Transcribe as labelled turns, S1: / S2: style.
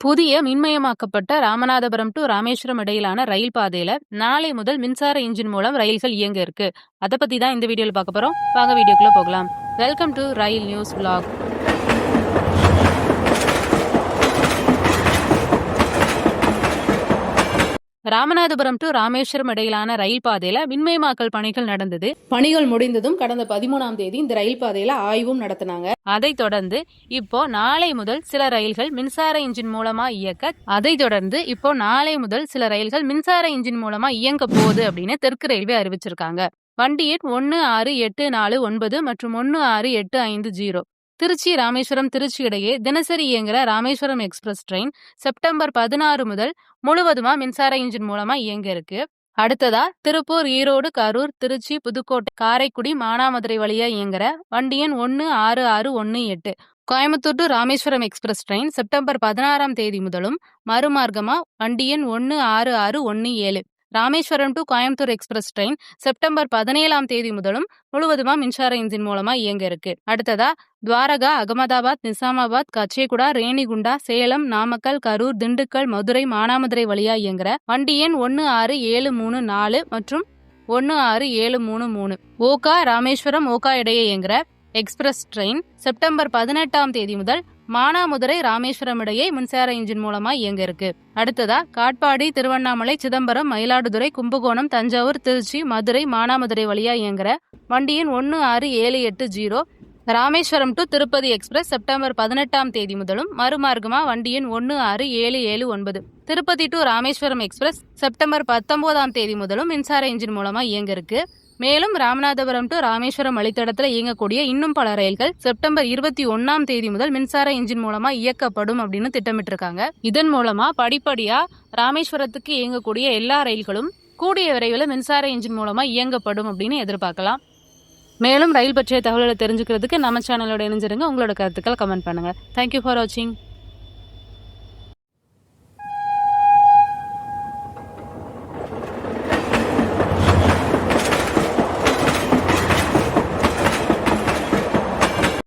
S1: புதிய மின்மயமாக்கப்பட்ட ராமநாதபுரம் டு ராமேஸ்வரம் இடையிலான ரயில் பாதையில நாளை முதல் மின்சார இன்ஜின் மூலம் ரயில்கள் இயங்க இருக்கு. அதை பத்தி தான் இந்த வீடியோல பார்க்க போறோம். வாங்க வீடியோக்குள்ள போகலாம். Welcome to rail news vlog. Ramanathapuram to Rameswaram இடையிலான ரயில் பாதையில மின்மயமாக்கல் பணிகள் நடந்தது. பணிகள் முடிந்ததும் கடந்த பதிமூணாம் தேதி இந்த ரயில் பாதையில ஆய்வும் நடத்தினாங்க. அதைத் தொடர்ந்து இப்போ நாளை முதல் சில ரயில்கள் மின்சார இன்ஜின் மூலமா இயக்க அதைத் தொடர்ந்து இப்போ நாளை முதல் சில ரயில்கள் மின்சார இன்ஜின் மூலமா இயங்க போகுது அப்படின்னு தெற்கு ரயில்வே அறிவிச்சிருக்காங்க. வண்டி எண் ஒன்று ஆறு எட்டு நாலு ஒன்பது மற்றும் ஒன்று ஆறு எட்டு ஐந்து ஜீரோ. திருச்சி ராமேஸ்வரம் திருச்சி இடையே தினசரி இயங்குகிற ராமேஸ்வரம் எக்ஸ்பிரஸ் ட்ரெயின் செப்டம்பர் பதினாறு முதல் முழுவதுமா மின்சார இன்ஜின் மூலமா இயங்க இருக்கு. அடுத்ததா திருப்பூர் ஈரோடு கரூர் திருச்சி புதுக்கோட்டை காரைக்குடி மானாமதுரை வழியா இயங்குற வண்டி எண் ஒன்று ஆறு ஆறு ஒன்று எட்டு. Coimbatore to Rameswaram express train September பதினாறாம் தேதி முதலும் மறுமார்க்கமா வண்டி எண் ஒன்று ஆறு ஆறு ஒன்று ஏழு. Rameswaram to Coimbatore express train September பதினேழாம் தேதி முதலும் முழுவதுமா மின்சார இன்ஜின் மூலமா இயங்க இருக்கு. அடுத்ததா துவாரகா அகமதாபாத் நிசாமாபாத் கச்சேகுடா ரேணிகுண்டா சேலம் நாமக்கல் கரூர் திண்டுக்கல் மதுரை மானாமதுரை வழியா இயங்குற வண்டி எண் ஒன்று ஆறு ஏழு மூணு நாலு மற்றும் ஒன்று ஆறு ஏழு மூணு மூணு. ஓகா ராமேஸ்வரம் ஓகா இடையே இயங்குற எக்ஸ்பிரஸ் ட்ரெயின் செப்டம்பர் பதினெட்டாம் தேதி முதல் மானாமதுரை ராமேஸ்வரம் இடையே மின்சார இன்ஜின் மூலமா இயங்க இருக்கு. அடுத்ததா காட்பாடி திருவண்ணாமலை சிதம்பரம் மயிலாடுதுறை கும்பகோணம் தஞ்சாவூர் திருச்சி மதுரை மானாமதுரை வழியா இயங்குற வண்டியின் ஒன்று ஆறு ஏழு எட்டு zero Rameswaram to Tirupati express September பதினெட்டாம் தேதி முதலும் மறுமார்க்கமா வண்டியின் ஒன்று ஆறு ஏழு ஏழு ஒன்பது. Tirupati to Rameswaram express September பத்தொன்பதாம் தேதி முதலும் மின்சார இன்ஜின் மூலமா இயங்க இருக்கு. மேலும் ராமநாதபுரம் டு ராமேஸ்வரம் வழித்தடத்தில் இயங்கக்கூடிய இன்னும் பல ரயில்கள் செப்டம்பர் இருபத்தி ஒன்னாம் தேதி முதல் மின்சார இன்ஜின் மூலமா இயக்கப்படும் அப்படின்னு திட்டமிட்டிருக்காங்க. இதன் மூலமா படிப்படியா ராமேஸ்வரத்துக்கு இயங்கக்கூடிய எல்லா ரயில்களும் கூடிய விரைவில் மின்சார இன்ஜின் மூலமா இயங்கப்படும் அப்படின்னு எதிர்பார்க்கலாம். மேலும் ரயில் பற்றிய தகவல்களை தெரிஞ்சுக்கிறதுக்கு நம்ம சேனலோட இணைஞ்சிருங்க. உங்களோட கருத்துக்கள் கமெண்ட் பண்ணுங்க. தேங்க்யூ ஃபார் வாட்சிங்